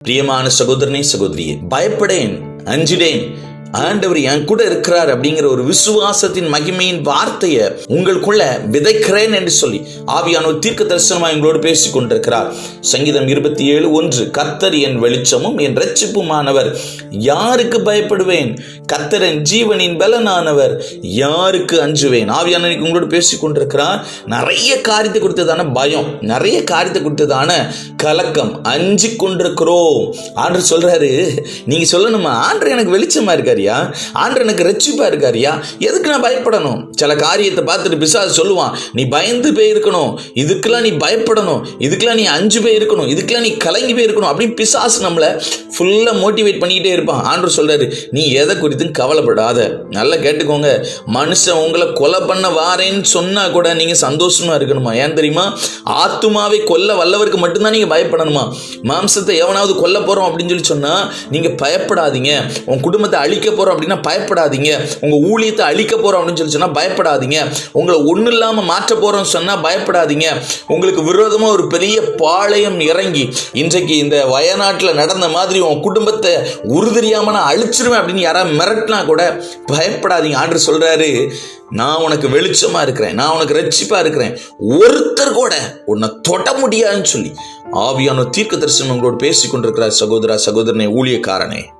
பிரியமான சகோதரனே சகோதரியே பயப்படேன் அஞ்சிடேன் ஆண்டவர் என் கூட இருக்கிறார் அப்படிங்கிற ஒரு விசுவாசத்தின் மகிமையின் வார்த்தையை உங்களுக்குள்ள விதைக்கிறேன் என்று சொல்லி ஆவியானோர் தீர்க்க தரிசனமாக எங்களோடு பேசிக் கொண்டிருக்கிறார். சங்கீதம் இருபத்தி ஏழு ஒன்று கத்தர் என் வெளிச்சமும் என் ரட்சிப்புமானவர் யாருக்கு பயப்படுவேன்? கர்த்தர் என் ஜீவனின் பலனானவர் யாருக்கு அஞ்சுவேன்? ஆவியான உங்களோடு பேசிக் கொண்டிருக்கிறார். நிறைய காரியத்தை கொடுத்ததான பயம் நிறைய காரியத்தை கொடுத்ததான கலக்கம் அஞ்சு கொண்டிருக்கிறோம். ஆண்டு சொல்றாரு நீங்க சொல்லணுமா? ஆண்டு எனக்கு வெளிச்சமா இருக்காரு. இருக்காரியா ஆண்டு எனக்கு ரட்சிப்பா இருக்காரியா எதுக்கு நான் பயப்படணும்? சில காரியத்தை பார்த்துட்டு பிசாசு சொல்லுவான் நீ பயந்து போயிருக்கணும் இதுக்கெல்லாம் நீ பயப்படணும். இதுக்கெல்லாம் நீ அஞ்சு போய் இருக்கணும். இதுக்கெல்லாம் நீ கலங்கி போய் இருக்கணும். அப்படின்னு பிசாசு நம்மளை ஃபுல்லாக மோட்டிவேட் பண்ணிக்கிட்டே இருப்பான். ஆண்டு சொல்றாரு நீ எதை குறித்தும் கவலைப்படாத. நல்லா கேட்டுக்கோங்க. மனுஷன் உங்களை கொலை பண்ண வாரேன்னு சொன்னா கூட நீங்க சந்தோஷமா இருக்கணுமா? ஏன் தெரியுமா? ஆத்துமாவை கொல்ல வல்லவருக்கு மட்டும்தான் நீங்க பயப்படணுமா? மாம்சத்தை எவனாவது கொல்ல போறோம் அப்படின்னு சொல்லி சொன்னா நீங்க பயப்படாதீங்க. உன் குடும்பத்தை அழிக்க போறோம் அப்படின்னா பயப்படாதீங்க. உங்க ஊழியத்தை அழிக்க போறோம் அப்படின்னு சொல்லி சொன்னா பயப்படாதீங்க. உங்களை ஒன்றும் இல்லாம மாற்ற போறோம்னு சொன்னா பயப்படாதீங்க. உங்களுக்கு விரோதமா ஒரு பெரிய பாளையம் இறங்கி இன்றைக்கு இந்த வயநாட்டில் நடந்த மாதிரி உன் குடும்பத்தை உறுதியாம நான் அழிச்சிருவேன் அப்படின்னு யாராவது மிரட்டினா கூட பயப்படாதீங்க. ஆண்டு சொல்றாரு நான் உனக்கு வெளிச்சமா இருக்கிறேன். நான் உனக்கு ரட்சிப்பா இருக்கிறேன். ஒருத்தர் கூட உன்னை தொட முடியாதுன்னு சொல்லி ஆவியான தீர்க்க தரிசனம் உங்களோடு பேசிக் கொண்டிருக்கிறார் சகோதரா சகோதரனை ஊழியக்காரனே.